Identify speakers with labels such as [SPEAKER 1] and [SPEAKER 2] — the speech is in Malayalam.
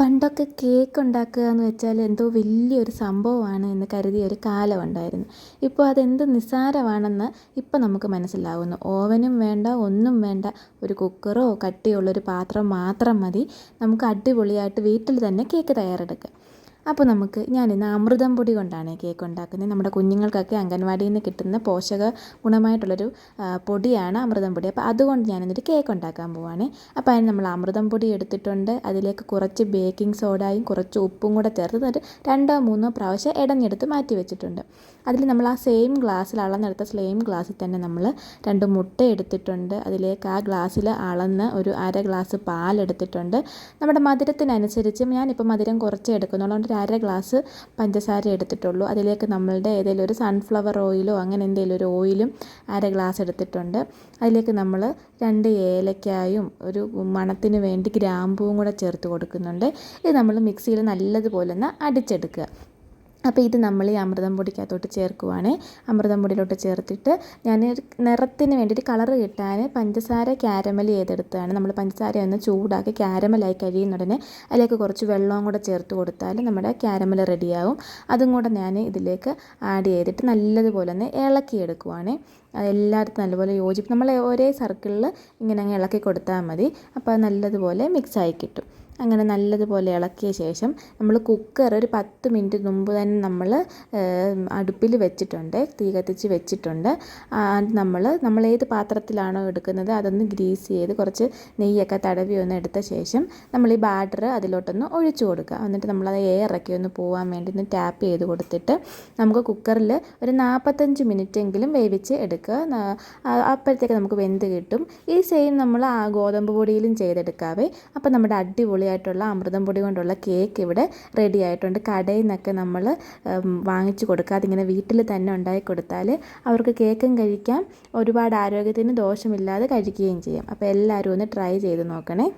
[SPEAKER 1] പണ്ടൊക്കെ കേക്ക് ഉണ്ടാക്കുക എന്ന് വെച്ചാൽ എന്തോ വലിയൊരു സംഭവമാണ് എന്ന് കരുതിയ ഒരു കാലമുണ്ടായിരുന്നു ഇപ്പോൾ അതെന്ത് നിസ്സാരമാണെന്ന് ഇപ്പം നമുക്ക് മനസ്സിലാവുന്നു. ഓവനും വേണ്ട ഒന്നും വേണ്ട ഒരു കുക്കറോ കട്ടിയുള്ളൊരു പാത്രം മാത്രം മതി. നമുക്ക് അടിപൊളിയായിട്ട് വീട്ടിൽ തന്നെ കേക്ക് തയ്യാറെടുക്കാം. അപ്പോൾ നമുക്ക് ഞാനിന്ന് അമൃതം പൊടി കൊണ്ടാണ് കേക്ക് ഉണ്ടാക്കുന്നത്. നമ്മുടെ കുഞ്ഞുങ്ങൾക്കൊക്കെ അംഗൻവാടിയിൽ നിന്ന് കിട്ടുന്ന പോഷക ഗുണമായിട്ടുള്ളൊരു പൊടിയാണ് അമൃതം പൊടി. അപ്പോൾ അതുകൊണ്ട് ഞാനിന്നൊരു കേക്ക് ഉണ്ടാക്കാൻ പോവാണ്. അപ്പോൾ അതിന് നമ്മൾ അമൃതം പൊടി എടുത്തിട്ടുണ്ട്. അതിലേക്ക് കുറച്ച് ബേക്കിംഗ് സോഡയും കുറച്ച് ഉപ്പും കൂടെ ചേർത്ത് ഒരു രണ്ടോ മൂന്നോ പ്രാവശ്യം ഇടഞ്ഞെടുത്ത് മാറ്റി വെച്ചിട്ടുണ്ട്. അതിൽ നമ്മൾ ആ സെയിം ഗ്ലാസ്സിൽ അളന്നെടുത്ത സെയിം ഗ്ലാസ്സിൽ തന്നെ നമ്മൾ രണ്ട് മുട്ട എടുത്തിട്ടുണ്ട്. അതിലേക്ക് ആ ഗ്ലാസ്സിൽ അളന്ന് ഒരു അര ഗ്ലാസ് പാലെടുത്തിട്ടുണ്ട് നമ്മുടെ മധുരത്തിനനുസരിച്ച് ഞാനിപ്പോൾ മധുരം കുറച്ചേ എടുക്കുന്നുള്ളൂ ഒരു അര ഗ്ലാസ് പഞ്ചസാര എടുത്തിട്ടുള്ളൂ. അതിലേക്ക് നമ്മളുടെ ഏതെങ്കിലും ഒരു സൺഫ്ലവർ ഓയിലോ അങ്ങനെ എന്തെങ്കിലും ഒരു ഓയിലും അര ഗ്ലാസ് എടുത്തിട്ടുണ്ട്. അതിലേക്ക് നമ്മൾ രണ്ട് ഏലക്കായും ഒരു മണത്തിന് വേണ്ടി ഗ്രാമ്പൂവും കൂടെ ചേർത്ത് കൊടുക്കുന്നുണ്ട്. ഇത് നമ്മൾ മിക്സിയിൽ നല്ലതുപോലെ ഒന്ന് അടിച്ചെടുക്കുക. അപ്പോൾ ഇത് നമ്മൾ ഈ അമൃതം പൊടിക്കകത്തോട്ട് ചേർക്കുവാണ്. അമൃതം പൊടിയിലോട്ട് ചേർത്തിട്ട് ഞാൻ നിറത്തിന് വേണ്ടിയിട്ട് കളർ കിട്ടാൻ പഞ്ചസാര ക്യാരമൽ ചെയ്തെടുത്തതാണ്. നമ്മൾ പഞ്ചസാര ഒന്ന് ചൂടാക്കി ക്യാരമലായി കഴിയുന്ന ഉടനെ അതിലേക്ക് കുറച്ച് വെള്ളവും കൂടെ ചേർത്ത് കൊടുത്താൽ നമ്മുടെ ക്യാരമൽ റെഡിയാവും അതും കൂടെ ഞാൻ ഇതിലേക്ക് ആഡ് ചെയ്തിട്ട് നല്ലതുപോലെ ഒന്ന് ഇളക്കിയെടുക്കുവാണ്. എല്ലായിടത്തും നല്ലപോലെ യോജിപ്പ്. നമ്മൾ ഒരേ സർക്കിളിൽ ഇങ്ങനെ അങ്ങ് ഇളക്കി കൊടുത്താൽ മതി. അപ്പോൾ നല്ലതുപോലെ മിക്സായി കിട്ടും. അങ്ങനെ നല്ലതുപോലെ ഇളക്കിയ ശേഷം നമ്മൾ കുക്കർ ഒരു പത്ത് മിനിറ്റ് മുമ്പ് തന്നെ നമ്മൾ അടുപ്പിൽ വെച്ചിട്ടുണ്ട് തീ കത്തിച്ച് വെച്ചിട്ടുണ്ട്. നമ്മൾ നമ്മൾ ഏത് പാത്രത്തിലാണോ എടുക്കുന്നത് അതൊന്ന് ഗ്രീസ് ചെയ്ത് കുറച്ച് നെയ്യൊക്കെ തടവി ഒന്ന് എടുത്ത ശേഷം നമ്മൾ ഈ ബാറ്റർ അതിലോട്ടൊന്ന് ഒഴിച്ചു കൊടുക്കുക. എന്നിട്ട് നമ്മളത് എയറൊക്കെ ഒന്ന് പോകാൻ വേണ്ടി ഒന്ന് ടാപ്പ് ചെയ്ത് കൊടുത്തിട്ട് നമുക്ക് കുക്കറിൽ ഒരു നാൽപ്പത്തഞ്ച് മിനിറ്റ് എങ്കിലും വേവിച്ച് എടുക്കുക. അപ്പോഴത്തേക്ക് നമുക്ക് വെന്ത് കിട്ടും. ഈ സെയിം നമ്മൾ ആ ഗോതമ്പ് പൊടിയിലും ചെയ്തെടുക്കാവേ. അപ്പോൾ നമ്മുടെ അടിപൊളി ആയിട്ടുള്ള അമൃതം പൊടി കൊണ്ടുള്ള കേക്ക് ഇവിടെ റെഡി ആയിട്ടുണ്ട്. കടയിൽ നിന്നൊക്കെ നമ്മൾ വാങ്ങിച്ചു കൊടുക്കാതെ ഇങ്ങനെ വീട്ടിൽ തന്നെ ഉണ്ടാക്കി കൊടുത്താൽ അവർക്ക് കേക്കും കഴിക്കാം. ഒരുപാട് ആരോഗ്യത്തിന് ദോഷമില്ലാതെ കഴിക്കുകയും ചെയ്യാം. അപ്പോൾ എല്ലാവരും ഒന്ന് ട്രൈ ചെയ്ത് നോക്കണേ.